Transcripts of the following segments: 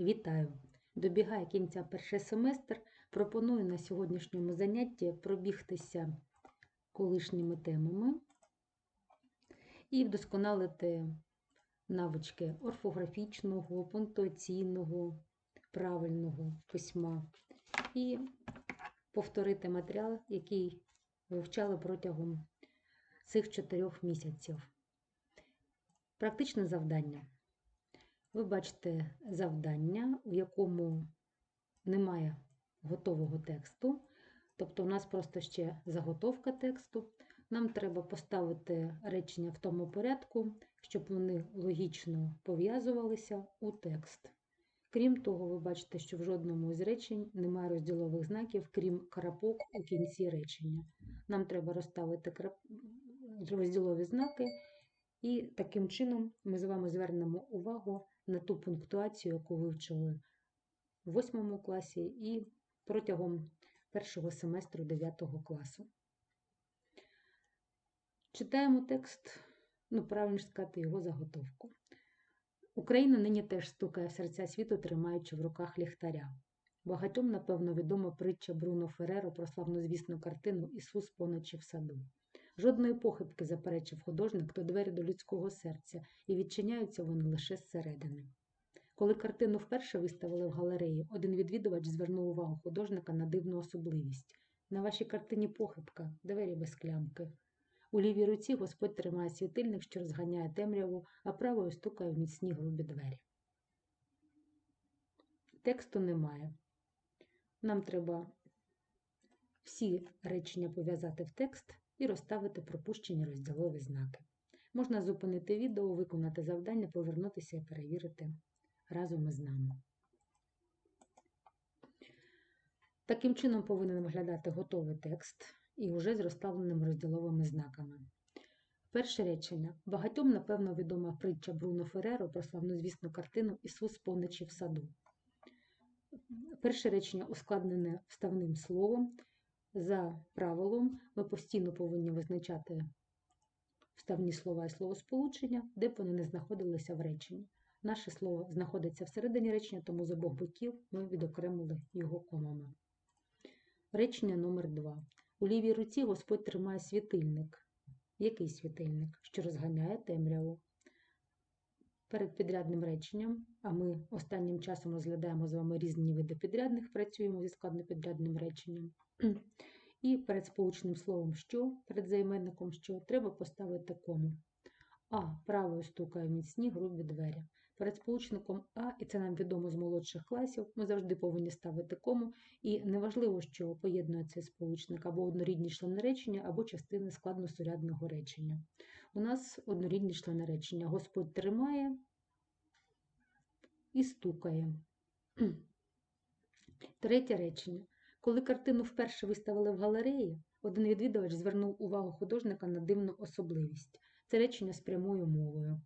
Вітаю! Добігає кінця перший семестр. Пропоную на сьогоднішньому занятті пробігтися колишніми темами і вдосконалити навички орфографічного, пунктуаційного, правильного письма і повторити матеріал, який вивчали протягом цих чотирьох місяців. Практичне завдання. Ви бачите завдання, у якому немає готового тексту, тобто у нас просто ще заготовка тексту. Нам треба поставити речення в тому порядку, щоб вони логічно пов'язувалися у текст. Крім того, ви бачите, що в жодному із речень немає розділових знаків, крім крапок у кінці речення. Нам треба розставити розділові знаки, і таким чином ми з вами звернемо увагу на ту пунктуацію, яку вивчили в 8 класі і протягом першого семестру 9 класу. Читаємо текст, ну, правильно сказати, його заготовку. Україна нині теж стукає в серця світу, тримаючи в руках ліхтаря. Багатьом, напевно, відома притча Бруно Фереро про славнозвісну картину Ісус поночі в саду. Жодної похибки, заперечив художник, то двері до людського серця, і відчиняються вони лише зсередини. Коли картину вперше виставили в галереї, один відвідувач звернув увагу художника на дивну особливість. На вашій картині похибка, двері без клямки. У лівій руці Господь тримає світильник, що розганяє темряву, а правою стукає в міцні грубі двері. Тексту немає. Нам треба всі речення пов'язати в текст і розставити пропущені розділові знаки. Можна зупинити відео, виконати завдання, повернутися і перевірити разом із нами. Таким чином повинен виглядати готовий текст і вже з розставленими розділовими знаками. Перше речення. Багатьом, напевно, відома притча Бруно Фереро про славнозвісну картину Ісус поночі в саду. Перше речення ускладнене вставним словом. За правилом, ми постійно повинні визначати вставні слова і словосполучення, де б вони не знаходилися в реченні. Наше слово знаходиться всередині речення, тому з обох боків ми відокремили його комами. Речення номер 2 У лівій руці Господь тримає світильник. Який світильник? Що розганяє темряву. Перед підрядним реченням, а ми останнім часом розглядаємо з вами різні види підрядних, працюємо зі складнопідрядним реченням. І перед сполучним словом що, перед займенником що, треба поставити кому. А правою стукає міцні грубі двері. Перед сполучником А, і це нам відомо з молодших класів, ми завжди повинні ставити кому. І неважливо, що поєднує цей сполучник або однорідні члени речення, або частини складносурядного речення. У нас однорідні члени речення. Господь тримає і стукає. Третє речення. Коли картину вперше виставили в галереї, один відвідувач звернув увагу художника на дивну особливість. Це речення з прямою мовою.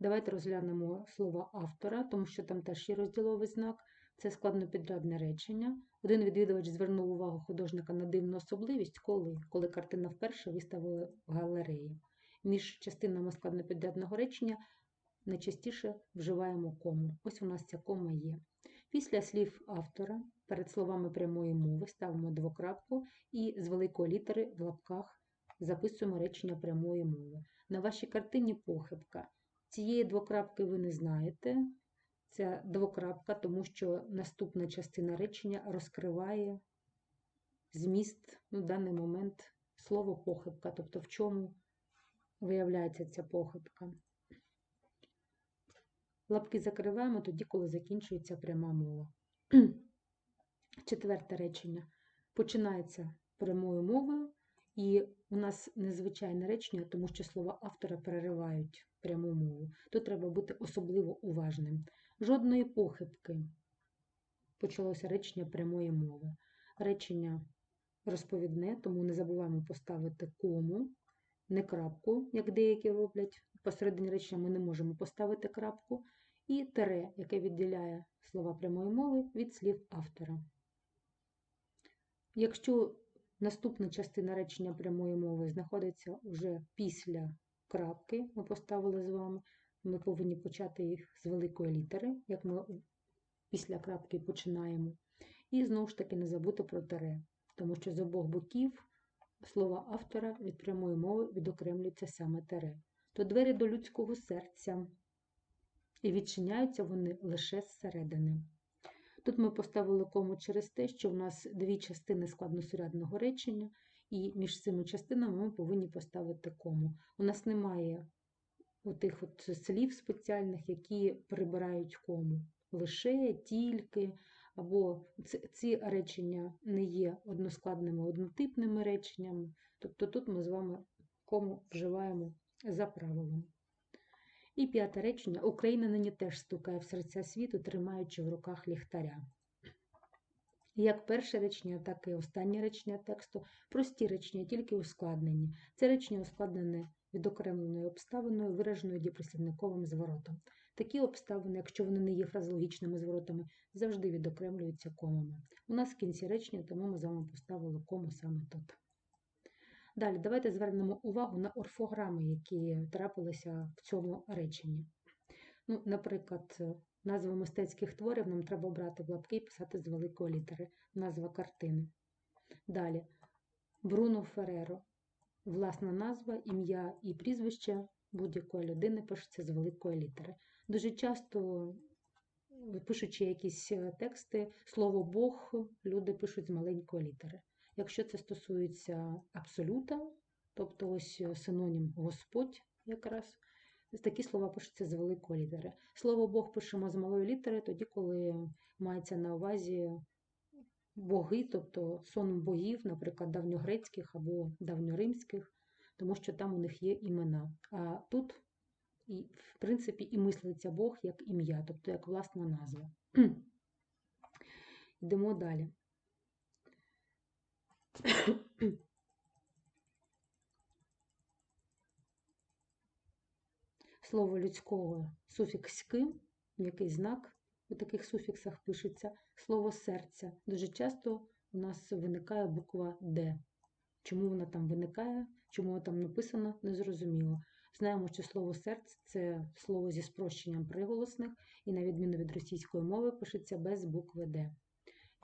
Давайте розглянемо слово автора, тому що там теж є розділовий знак. Це складнопідрядне речення. Один відвідувач звернув увагу художника на дивну особливість, коли Коли картина вперше виставили в галереї. Між частинами складнопідрядного речення найчастіше вживаємо кому. Ось у нас ця кома є. Після слів автора перед словами прямої мови ставимо двокрапку і з великої літери в лапках записуємо речення прямої мови. На вашій картині похибка. Цієї двокрапки ви не знаєте. Це двокрапка, тому що наступна частина речення розкриває зміст ну, в даний момент слово похибка, тобто в чому виявляється ця похибка. Лапки закриваємо тоді, коли закінчується пряма мова. Четверте речення починається прямою мовою, і у нас незвичайне речення, тому що слова автора переривають пряму мову. Тут треба бути особливо уважним. Жодної похибки почалося речення прямої мови. Речення розповідне, тому не забуваємо поставити кому, не крапку, як деякі роблять. Посередині речення ми не можемо поставити крапку, і тере, яке відділяє слова прямої мови від слів автора. Якщо наступна частина речення прямої мови знаходиться вже після крапки, ми поставили з вами, ми повинні почати їх з великої літери, як ми після крапки починаємо. І знову ж таки не забути про тире, тому що з обох боків слова автора від прямої мови відокремлюється саме тире. То двері до людського серця. І відчиняються вони лише зсередини. Тут ми поставили кому через те, що в нас дві частини складносурядного речення, і між цими частинами ми повинні поставити кому. У нас немає отих от слів спеціальних, які прибирають кому. Лише, тільки, або ці речення не є односкладними однотипними реченнями. Тобто тут ми з вами кому вживаємо за правилом. І п'яте речення Україна нині теж стукає в серця світу, тримаючи в руках ліхтаря. Як перше речення, так і останнє речення тексту прості речення, тільки ускладнені. Це речення ускладнене відокремленою обставиною, вираженою дієприслівниковим зворотом. Такі обставини, якщо вони не є фразологічними зворотами, завжди відокремлюються комами. У нас в кінці речення, тому ми з вами поставили кому саме тут. Далі, давайте звернемо увагу на орфограми, які трапилися в цьому реченні. Ну, Наприклад, назву мистецьких творів нам треба брати в лапки і писати з великої літери, назва картини. Далі, Бруно Фереро. Власна назва, ім'я і прізвище будь-якої людини пишеться з великої літери. Дуже часто, пишучи якісь тексти, слово Бог люди пишуть з маленької літери. Якщо це стосується абсолюта, тобто ось синонім Господь якраз, такі слова пишуться з великої літери. Слово Бог пишемо з малої літери, тоді, коли мається на увазі боги, тобто сон богів, наприклад, давньогрецьких або давньоримських, тому що там у них є імена. А тут, в принципі, і мислиться Бог як ім'я, тобто як власна назва. Йдемо далі. Слово людського суфікс «ки», який знак у таких суфіксах пишеться, слово серця. Дуже часто у нас виникає буква Д. Чому вона там виникає, чому вона там написано, незрозуміло. Знаємо, що слово серце це слово зі спрощенням приголосних, і, на відміну від російської мови, пишеться без букви Д.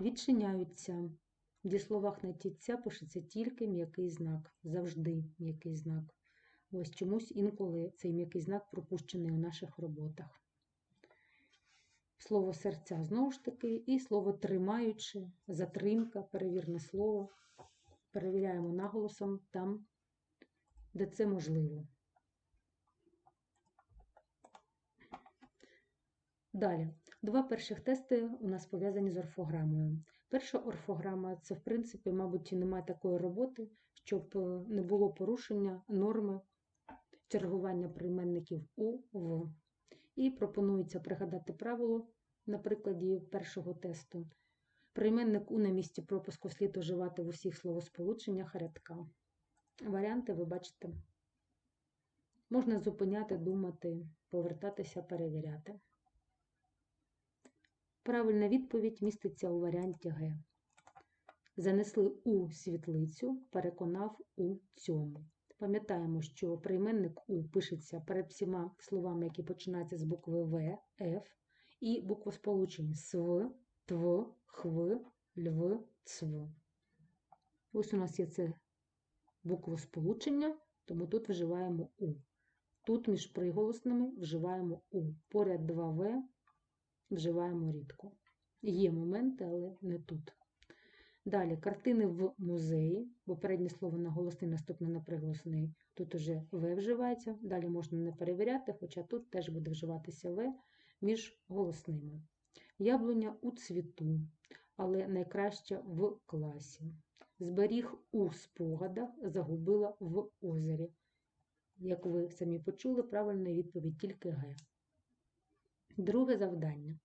Відчиняються в дієсловах на тітця пишеться тільки м'який знак, завжди м'який знак. Ось чомусь інколи цей м'який знак пропущений у наших роботах. Слово серця знову ж таки, і слово тримаючи, затримка, перевірне слово. Перевіряємо наголосом там, де це можливо. Далі, два перших тести у нас пов'язані з орфограмою. Перша орфограма це, в принципі, мабуть, немає такої роботи, щоб е, не було порушення норми чергування прийменників у в. І пропонується пригадати правило на прикладі першого тесту. Прийменник у на місці пропуску слід уживати в усіх словосполученнях рядка. Варіанти ви бачите. Можна зупиняти, думати, повертатися, перевіряти. Правильна відповідь міститься у варіанті Г. Занесли у світлицю, переконав у цьому. Пам'ятаємо, що прийменник У пишеться перед всіма словами, які починаються з букви В, Ф, і буквосполучень СВ, ТВ, ХВ, ЛВ, ЦВ. Ось у нас є це буквосполучення, тому тут вживаємо У. Тут між приголосними вживаємо У. Поряд 2В вживаємо рідко. Є моменти, але не тут. Далі картини в музеї, бо переднє слово наголосний, наступне на приголосний. Тут уже В вживається, далі можна не перевіряти, хоча тут теж буде вживатися В між голосними. Яблуня у цвіту, але найкраще в класі. Зберіг у спогадах, загубила в озері. Як ви самі почули, правильна відповідь тільки Г. Друге завдання.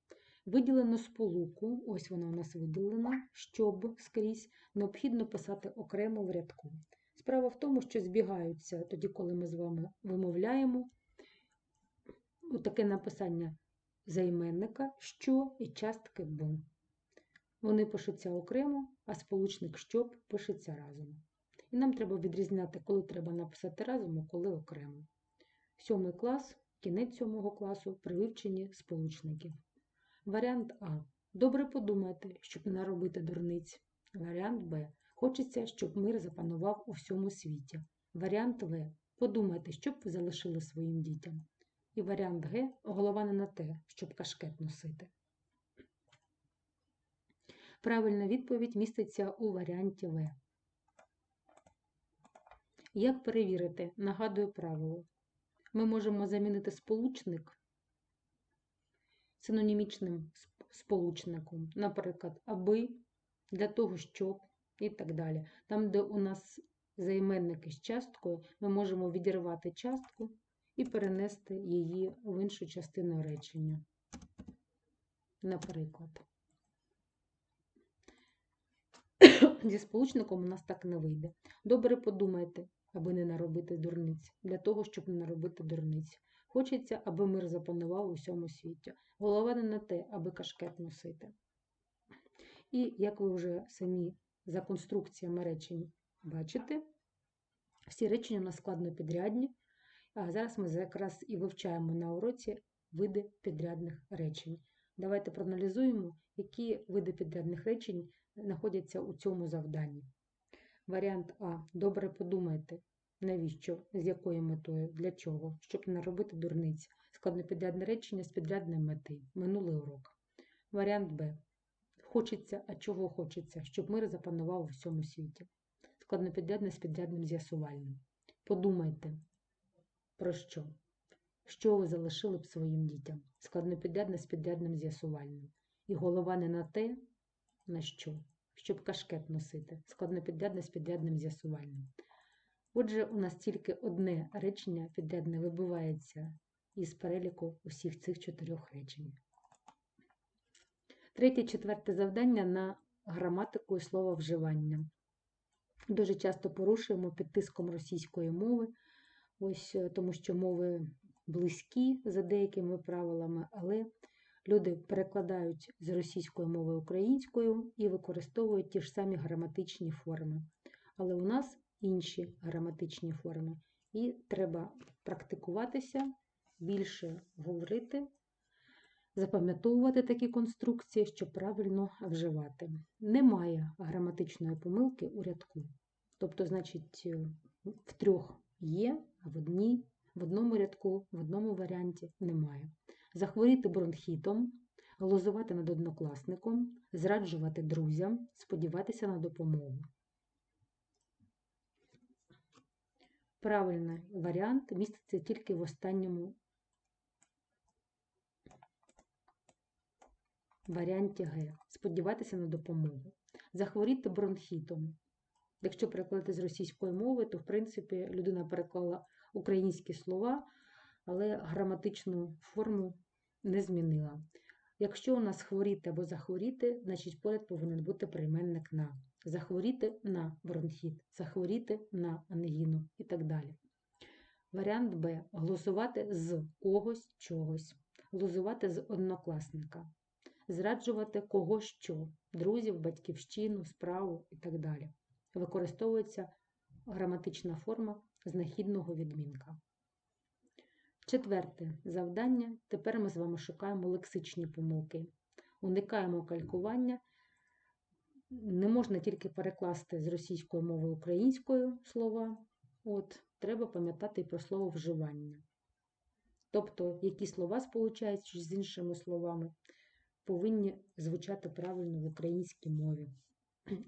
Виділено сполуку, ось вона у нас виділена, щоб скрізь необхідно писати окремо в рядку. Справа в тому, що збігаються тоді, коли ми з вами вимовляємо таке написання займенника, що і частки б. Вони пишуться окремо, а сполучник щоб пишеться разом. І нам треба відрізняти, коли треба написати разом, а коли окремо. Сьомий клас кінець сьомого класу при вивченні сполучників. Варіант А. Добре подумайте, щоб не наробити дурниць. Варіант Б. Хочеться, щоб мир запанував у всьому світі. Варіант В. Подумайте, що б ви залишили своїм дітям. І варіант Г. Голова не на те, щоб кашкет носити. Правильна відповідь міститься у варіанті В. Як перевірити? Нагадую правило. Ми можемо замінити сполучник синонімічним сполучником, наприклад, аби, для того, щоб і так далі. Там, де у нас займенники з часткою, ми можемо відірвати частку і перенести її в іншу частину речення. Наприклад. Зі сполучником у нас так не вийде. Добре подумайте, аби не наробити дурниць, для того, щоб не наробити дурниць. Хочеться, аби мир запанував у всьому світі. Голова не на те, аби кашкет носити. І як ви вже самі за конструкціями речень бачите, всі речення у нас складно підрядні. А зараз ми якраз і вивчаємо на уроці види підрядних речень. Давайте проаналізуємо, які види підрядних речень знаходяться у цьому завданні. Варіант А. Добре подумайте, навіщо, з якою метою, для чого, щоб не робити дурниць. Складнопідрядне речення з підрядної мети. Минулий урок. Варіант Б. Хочеться, а чого хочеться, щоб мир запанував у всьому світі. Складнопідрядне з підрядним з'ясувальним. Подумайте, про що? Що ви залишили б своїм дітям? Складнопідрядне з підрядним з'ясувальним. І голова не на те, на що? Щоб кашкет носити. Складнопідрядне з підрядним з'ясувальним. Отже, у нас тільки одне речення підрядне вибивається із переліку усіх цих чотирьох речень. Третє, четверте завдання на граматику і слововживання. Дуже часто порушуємо під тиском російської мови, ось е, тому що мови близькі за деякими правилами, але люди перекладають з російської мови українською і використовують ті ж самі граматичні форми. Але у нас інші граматичні форми, і треба практикуватися, більше говорити, запам'ятовувати такі конструкції, щоб правильно вживати. Немає граматичної помилки у рядку. Тобто, значить, е, в трьох є, а в одній, в одному рядку, в одному варіанті немає. Захворіти бронхітом, глузувати над однокласником, зраджувати друзям, сподіватися на допомогу. Правильний варіант міститься тільки в останньому варіанті Г. Сподіватися на допомогу. Захворіти бронхітом. Якщо перекладати з російської мови, то в принципі людина переклала українські слова, але граматичну форму не змінила. Якщо у нас хворіти або захворіти, значить поряд повинен бути прийменник на. Захворіти на бронхіт, захворіти на ангіну і так далі. Варіант Б. Глузувати з когось чогось. Глузувати з однокласника. Зраджувати кого що, друзів, батьківщину, справу і так далі. Використовується граматична форма знахідного відмінка. Четверте завдання. Тепер ми з вами шукаємо лексичні помилки. Уникаємо калькування. Не можна тільки перекласти з російської мови українською слова. От, Треба пам'ятати про слово вживання. Тобто, які слова сполучаються з іншими словами, повинні звучати правильно в українській мові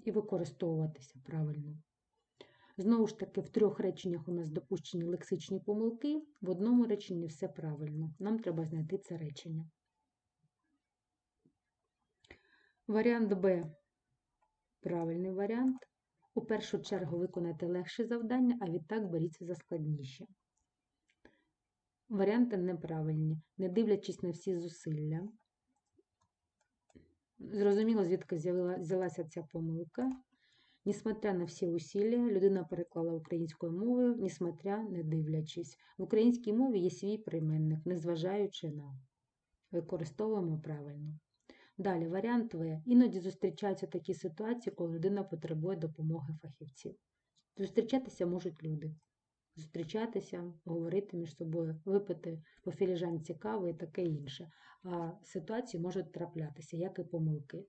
і використовуватися правильно. Знову ж таки, в трьох реченнях у нас допущені лексичні помилки, в одному реченні все правильно. Нам треба знайти це речення. Варіант Б правильний варіант. У першу чергу виконайте легше завдання, а відтак беріться за складніші. Варіанти неправильні, не дивлячись на всі зусилля. Зрозуміло, звідки взялася ця помилка. Несмотря на всі усилля, людина переклала українською мовою, несмотря не дивлячись. В українській мові є свій прийменник, незважаючи на. Використовуємо правильно. Далі, варіант В. Іноді зустрічаються такі ситуації, коли людина потребує допомоги фахівців. Зустрічатися можуть люди. зустрічатися, говорити між собою, випити по філіжанці кави і таке інше. А ситуації можуть траплятися, як і помилки.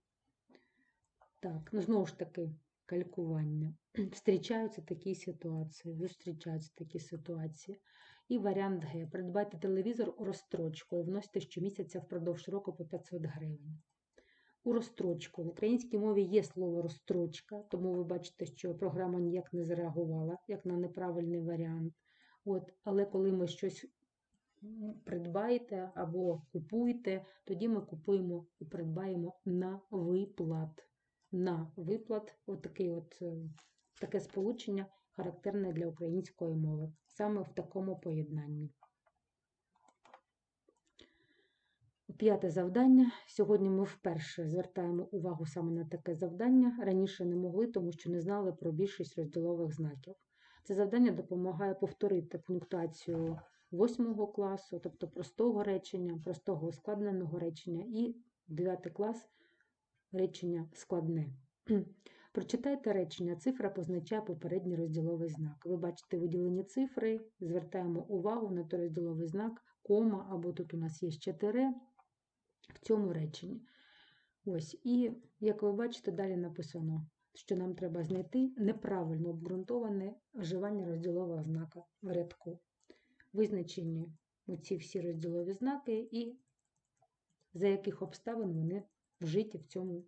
Так, ну знову ж таки, калькування. Встрічаються такі ситуації, зустрічаються такі ситуації. І варіант Г. Придбайте телевізор у розстрочку і вносите щомісяця впродовж року по 500 гривень. У розстрочку. В українській мові є слово розстрочка, тому ви бачите, що програма ніяк не зреагувала, як на неправильний варіант. От, але коли ми щось придбаєте або купуєте, тоді ми купуємо і придбаємо на виплат. На виплат, отакий от, е, таке сполучення характерне для української мови, саме в такому поєднанні. П'яте завдання. Сьогодні ми вперше звертаємо увагу саме на таке завдання. Раніше не могли, тому що не знали про більшість розділових знаків. Це завдання допомагає повторити пунктуацію 8 класу, тобто простого речення, простого ускладненого речення, і 9 клас речення складне. Прочитайте речення. Цифра позначає попередній розділовий знак. Ви бачите виділені цифри, звертаємо увагу на той розділовий знак, кома, або тут у нас є ще тире в цьому реченні. Ось, і як ви бачите, далі написано, що нам треба знайти неправильно обґрунтоване вживання розділового знака в рядку. Визначені оці всі розділові знаки і за яких обставин вони вжиті в цьому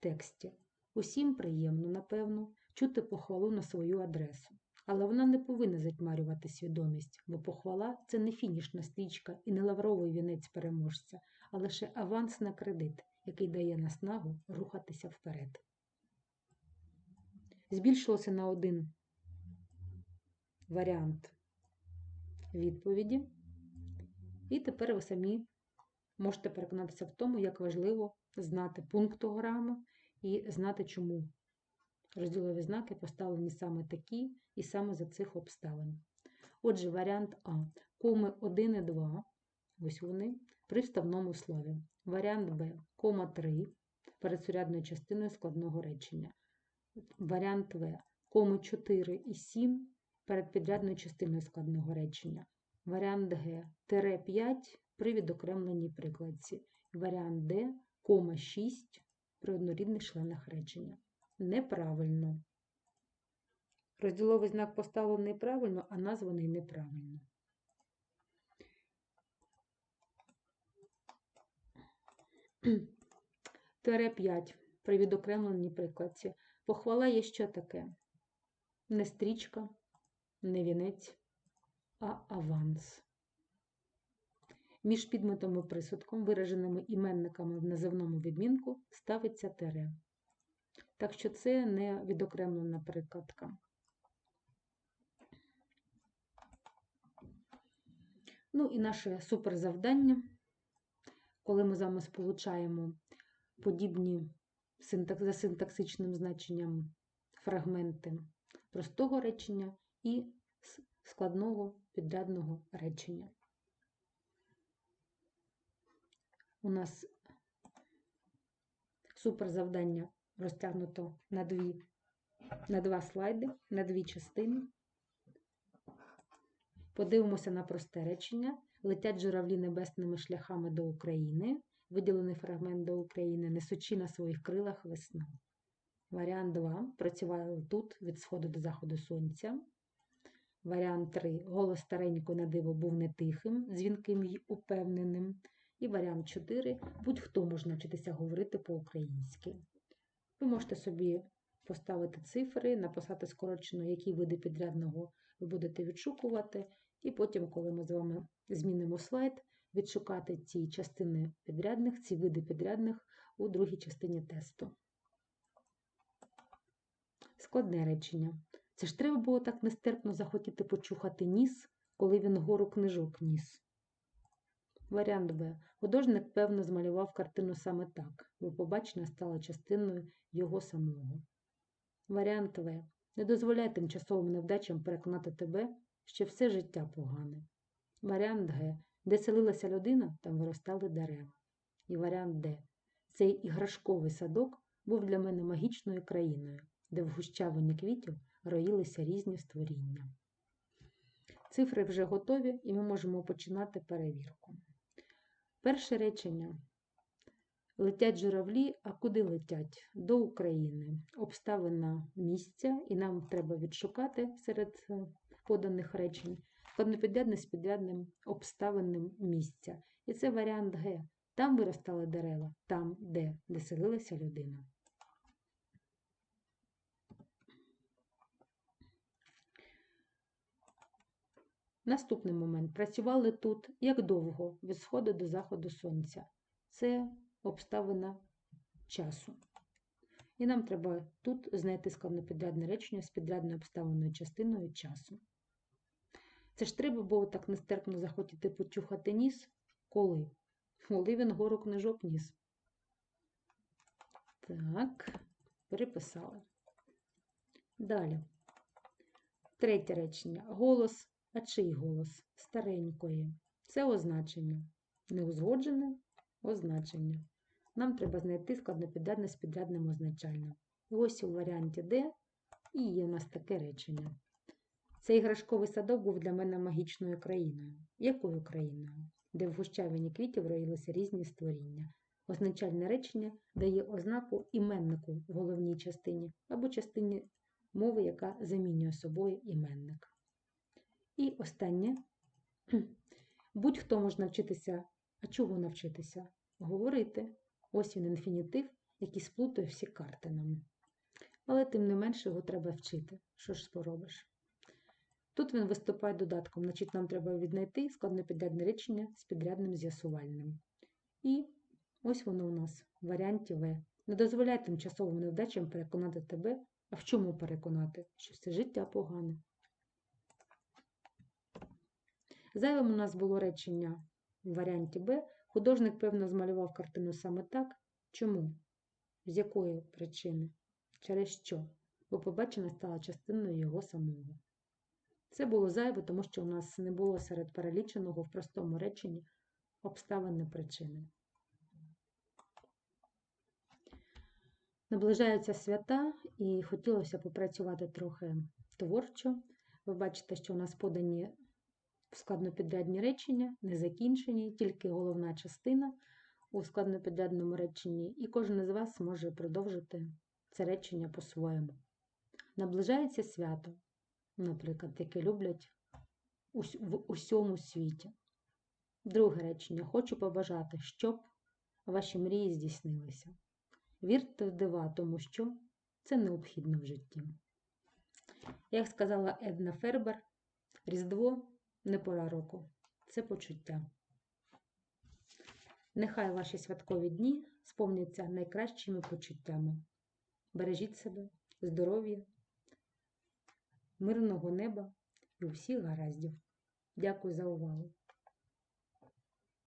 тексті. Усім приємно, напевно, чути похвалу на свою адресу. Але вона не повинна затьмарювати свідомість, бо похвала це не фінішна стрічка і не лавровий вінець переможця, а лише аванс на кредит, який дає наснагу рухатися вперед. Збільшилося на один варіант відповіді. І тепер ви самі можете переконатися в тому, як важливо знати пунктограму і знати, чому розділові знаки поставлені саме такі і саме за цих обставин. Отже, варіант А. Коми 1 і 2, ось вони, при вставному слові. Варіант Б. Кома 3 перед сурядною частиною складного речення. Варіант В. Коми 4 і 7 перед підрядною частиною складного речення. Варіант Г. Тире 5 при відокремленій прикладці. Варіант Д. Кома 6 при однорідних членах речення. Неправильно. Розділовий знак поставлений правильно, а названий неправильно. Тере 5 при відокремленій прикладці. Похвала є що таке? Не стрічка, не вінець, а аванс. Між підметом і присудком, вираженими іменниками в називному відмінку, ставиться тере. Так що це не відокремлена прикладка. Ну і наше суперзавдання, коли ми з вами сполучаємо подібні за синтаксичним значенням фрагменти простого речення і складного підрядного речення. У нас суперзавдання розтягнуто на дві, на два слайди, на дві частини. Подивимося на просте речення. Летять журавлі небесними шляхами до України. Виділений фрагмент до України, несучи на своїх крилах весну. Варіант 2. Працювали тут від сходу до заходу сонця. Варіант 3. Голос старенько на диво був не тихим, дзвінким й упевненим. І варіант 4. Будь-хто може навчитися говорити по-українськи. Ви можете собі поставити цифри, написати скорочено, які види підрядного ви будете відшукувати, і потім, коли ми з вами змінимо слайд, відшукати ці частини підрядних, ці види підрядних у другій частині тесту. Складне речення. Це ж треба було так нестерпно захотіти почухати ніс, коли він гору книжок ніс. Варіант Б. Художник, певно, змалював картину саме так, бо побачення стало частиною його самого. Варіант В. Не дозволяй тимчасовим невдачам переконати тебе, що все життя погане. Варіант Г. Де селилася людина, там виростали дерева. І варіант Д. Цей іграшковий садок був для мене магічною країною, де в гущавині квітів роїлися різні створіння. Цифри вже готові, і ми можемо починати перевірку. Перше речення. Летять журавлі, а куди летять? До України. Обставина місця, і нам треба відшукати серед е, поданих речень складнопідрядне з підрядним обставинним місця. І це варіант Г. Там виростали дерева, там, де, де селилася людина. Наступний момент. Працювали тут як довго, від сходу до заходу сонця. Це обставина часу. І нам треба тут знайти складнопідрядне речення з підрядною обставиною частиною часу. Це ж треба було так нестерпно захотіти почухати ніс, коли? Коли він гору книжок ніс. Так, переписали. Далі. Третє речення. Голос. А чий голос? Старенької. Це означення. Неузгоджене означення. Нам треба знайти складнопідрядне з підрядним означальним. І ось у варіанті Д і є у нас таке речення. Цей іграшковий садок був для мене магічною країною. Якою країною? Де в гущавині квітів роїлися різні створіння. Означальне речення дає ознаку іменнику в головній частині або частині мови, яка замінює собою іменник. І останнє. Будь-хто може навчитися, а чого навчитися? Говорити. Ось він інфінітив, який сплутує всі карти нам. Але тим не менше його треба вчити. Що ж поробиш? Тут він виступає додатком, значить нам треба віднайти складнопідрядне речення з підрядним з'ясувальним. І ось воно у нас в варіанті В. Не дозволяй тимчасовим невдачам переконати тебе, а в чому переконати, що все життя погане. Зайвим у нас було речення в варіанті Б. Художник, певно, змалював картину саме так. Чому? З якої причини? Через що? Бо побачена стала частиною його самого. Це було зайве, тому що у нас не було серед переліченого в простому реченні обставини причини. Наближаються свята, і хотілося попрацювати трохи творчо. Ви бачите, що у нас подані складнопідрядні речення, не закінчені, тільки головна частина у складнопідрядному реченні, і кожен із вас може продовжити це речення по-своєму. Наближається свято, наприклад, яке люблять в усьому світі. Друге речення. Хочу побажати, щоб ваші мрії здійснилися. Вірте в дива, тому що це необхідно в житті. Як сказала Една Фербер, Різдво не пора року, це почуття. Нехай ваші святкові дні сповняться найкращими почуттями. Бережіть себе, здоров'я, мирного неба і усіх гараздів. Дякую за увагу!